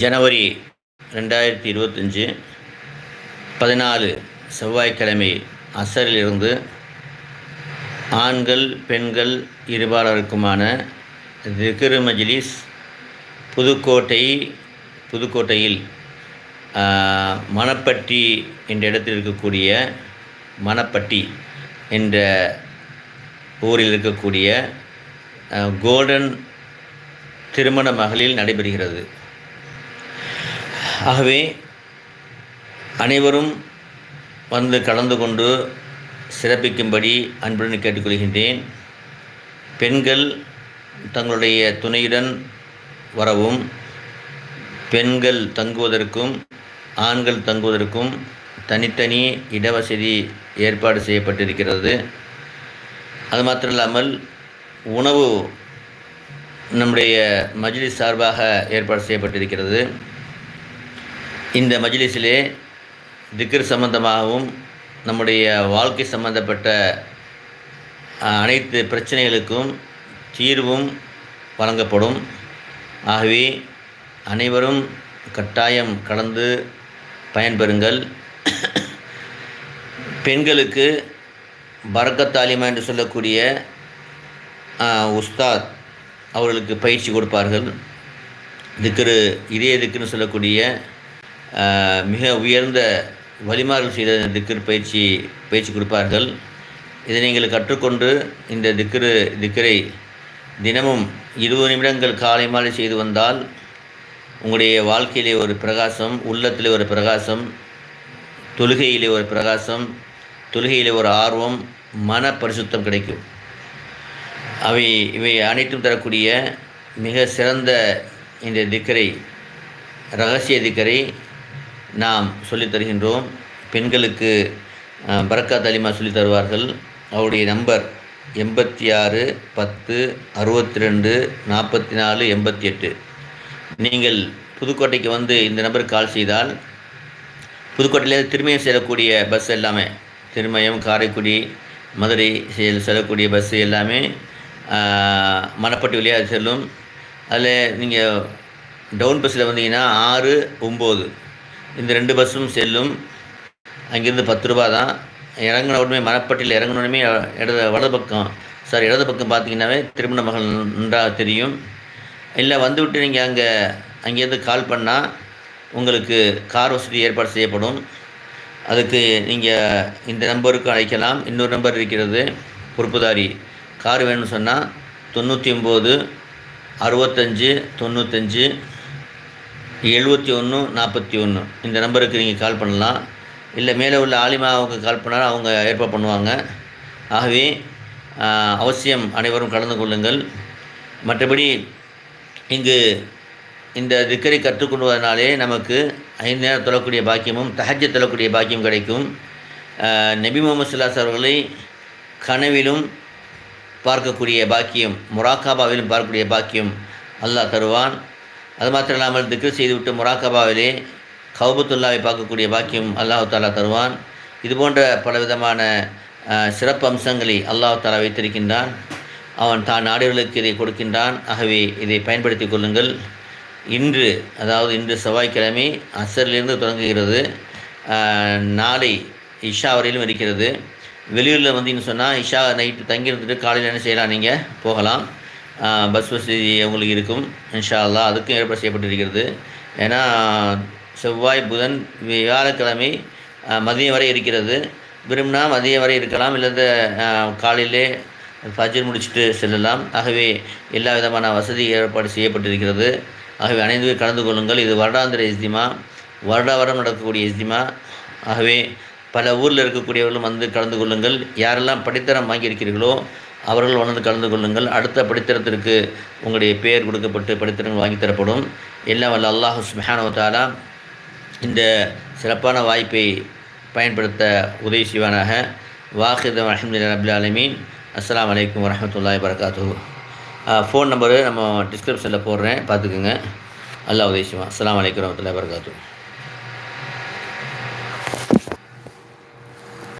ஜனவரி ரெண்டாயிரத்தி இருபத்தஞ்சி பதினாலு செவ்வாய்க்கிழமை அசரிலிருந்து ஆண்கள் பெண்கள் இருபாலருக்குமான திகிரு மஜ்லிஸ் புதுக்கோட்டை புதுக்கோட்டையில் மணப்பட்டி என்ற இடத்தில் இருக்கக்கூடிய மணப்பட்டி என்ற ஊரில் இருக்கக்கூடிய கோல்டன் திருமண மகளில் நடைபெறுகிறது. ஆகவே அனைவரும் வந்து கலந்து கொண்டு சிறப்பிக்கும்படி அன்புடன் கேட்டுக்கொள்கின்றேன். பெண்கள் தங்களுடைய துணையுடன் வரவும் பெண்கள் தங்குவதற்கும் ஆண்கள் தங்குவதற்கும் தனித்தனி இடவசதி ஏற்பாடு செய்யப்பட்டிருக்கிறது. அது மாத்திரம் இல்லாமல் உணவு நம்முடைய மஜ்லிஸ் சார்பாக ஏற்பாடு செய்யப்பட்டிருக்கிறது. இந்த மஜ்லிஸிலே திக்ர் சம்பந்தமாகவும் நம்முடைய வாழ்க்கை சம்பந்தப்பட்ட அனைத்து பிரச்சனைகளுக்கும் தீர்வும் வழங்கப்படும். ஆகவே அனைவரும் கட்டாயம் கலந்து பயன்பெறுங்கள். பெண்களுக்கு பரக்கத்தாலிமா என்று சொல்லக்கூடிய உஸ்தாத் அவர்களுக்கு பயிற்சி கொடுப்பார்கள். திக்ரு இதய திக்குன்னு சொல்லக்கூடிய மிக உயர்ந்த வழிமாறல் செய்த திக்கிற பயிற்சி பயிற்சி கொடுப்பார்கள். இதை நீங்கள் கற்றுக்கொண்டு இந்த திக்ரு திக்கரை தினமும் இருபது நிமிடங்கள் காலை மாலை செய்து வந்தால் உங்களுடைய வாழ்க்கையிலே ஒரு பிரகாசம் உள்ளத்திலே ஒரு பிரகாசம் தொழுகையிலே ஒரு பிரகாசம் தொழுகையிலே ஒரு ஆர்வம் மன பரிசுத்தம் கிடைக்கும். அவை இவை அனைத்தும் தரக்கூடிய மிக சிறந்த இந்த திக்கரை ரகசிய திக்கரை நாம் சொல்லித்தருகின்றோம் பெண்களுக்கு பரக்கா தலிமா சொல்லி தருவார்கள். அவருடைய நம்பர் எண்பத்தி ஆறு பத்து அறுபத்தி ரெண்டு நாற்பத்தி நாலு எண்பத்தி எட்டு நீங்கள் புதுக்கோட்டைக்கு வந்து இந்த நம்பருக்கு கால் செய்தால் புதுக்கோட்டையிலேருந்து திருமயம் செல்லக்கூடிய பஸ் எல்லாமே திருமயம் காரைக்குடி மதுரை செல்லக்கூடிய பஸ்ஸு எல்லாமே மணப்பட்டி வழியாக செல்லும். அதில் நீங்கள் டவுன் பஸ்ஸில் வந்தீங்கன்னா ஆறு ஒம்பது. இந்த ரெண்டு பஸ்ஸும் செல்லும். அங்கேருந்து பத்து ரூபா தான். இறங்கின உடனே மரப்பட்டியில் இறங்கின உடனே இடது வலது பக்கம் சார் இடது பக்கம் பார்த்தீங்கன்னாவே திருமண மகள் நன்றாக தெரியும். இல்லை வந்துவிட்டு நீங்கள் அங்கே அங்கேருந்து கால் பண்ணால் உங்களுக்கு கார் வசதி ஏற்பாடு செய்யப்படும். அதுக்கு நீங்கள் இந்த நம்பருக்கு அழைக்கலாம். இன்னொரு நம்பர் இருக்கிறது பொறுப்புதாரி. கார் வேணும்னு சொன்னால் தொண்ணூற்றி ஒம்பது அறுபத்தஞ்சு தொண்ணூத்தஞ்சு எழுபத்தி ஒன்று நாற்பத்தி ஒன்று இந்த நம்பருக்கு நீங்கள் கால் பண்ணலாம். இல்லை மேலே உள்ள ஆலிமாவுக்கு கால் பண்ணால் அவங்க ஏற்பாடு பண்ணுவாங்க. ஆகவே அவசியம் அனைவரும் கலந்து கொள்ளுங்கள். மற்றபடி இங்கு இந்த திக்கரை கற்றுக்கொள்வதனாலே நமக்கு ஐந்து நேரம் தொழக்கூடிய பாக்கியமும் தகஜ தொழக்கூடிய பாக்கியம் கிடைக்கும். நபி முகமது சுல்லாஸ் அவர்களை கனவிலும் பார்க்கக்கூடிய பாக்கியம் முராக்காபாவிலும் பார்க்கக்கூடிய பாக்கியம் அல்லாஹ் தருவான். அது மாத்திரம் இல்லாமல் திக்ரு செய்துவிட்டு முராக்கபாவிலே கௌபத்துல்லாவை பார்க்கக்கூடிய பாக்கியம் அல்லாஹு தாலா தருவான். இது போன்ற பலவிதமான சிறப்பு அம்சங்களை அல்லாஹு தாலா வைத்திருக்கின்றான். அவன் தான் நாடுகளுக்கு இதை கொடுக்கின்றான். ஆகவே இதை பயன்படுத்தி கொள்ளுங்கள். இன்று அதாவது இன்று செவ்வாய்க்கிழமை அசரிலிருந்து தொடங்குகிறது. நாளை இஷா வரையிலும் இருக்கிறது. வெளியூரில் வந்தீங்கன்னு சொன்னால் இஷா நைட்டு தங்கியிருந்துட்டு காலையில் என்ன செய்யலாம் நீங்கள் போகலாம். பஸ் வசதி அவங்களுக்கு இருக்கும். இன்ஷா அல்லா அதுக்கும் ஏற்பாடு செய்யப்பட்டிருக்கிறது. ஏன்னா செவ்வாய் புதன் வியாழக்கிழமை மதியம் வரை இருக்கிறது. விரும்பினா மதியம் வரை இருக்கலாம். இல்லை காலையிலே ஃபஜர் முடிச்சுட்டு செல்லலாம். ஆகவே எல்லா விதமான வசதி ஏற்பாடு செய்யப்பட்டிருக்கிறது. ஆகவே அனைத்து கலந்து கொள்ளுங்கள். இது வருடாந்திர இஸ்திமா. வருடா வாரம் நடக்கக்கூடிய இஸ்திமா. ஆகவே பல ஊரில் இருக்கக்கூடியவர்களும் வந்து கலந்து கொள்ளுங்கள். யாரெல்லாம் படித்தரம் வாங்கியிருக்கிறீர்களோ அவர்கள் வந்து கலந்து கொள்ளுங்கள். அடுத்த படித்திரத்திற்கு உங்களுடைய பெயர் கொடுக்கப்பட்டு படித்திரங்கள் வாங்கித்தரப்படும் எல்லாம் வல்ல அல்லாஹு சுஹானவத்தாலா இந்த சிறப்பான வாய்ப்பை பயன்படுத்த உதவி செய்வானாக. வாஹிதம் அஹமது அபுல் அலமீன் அஸ்லாம் வலைக்கம் வரமத்துல்லாய் வரகாத்து ஃபோன் நம்பரு நம்ம டிஸ்கிரிப்ஷனில் போடுறேன். பார்த்துக்குங்க. அல்லா உதவி செய்வான். அஸ்லாம் வலைக்கம் வரமத்துல்லாய் வரகாத்து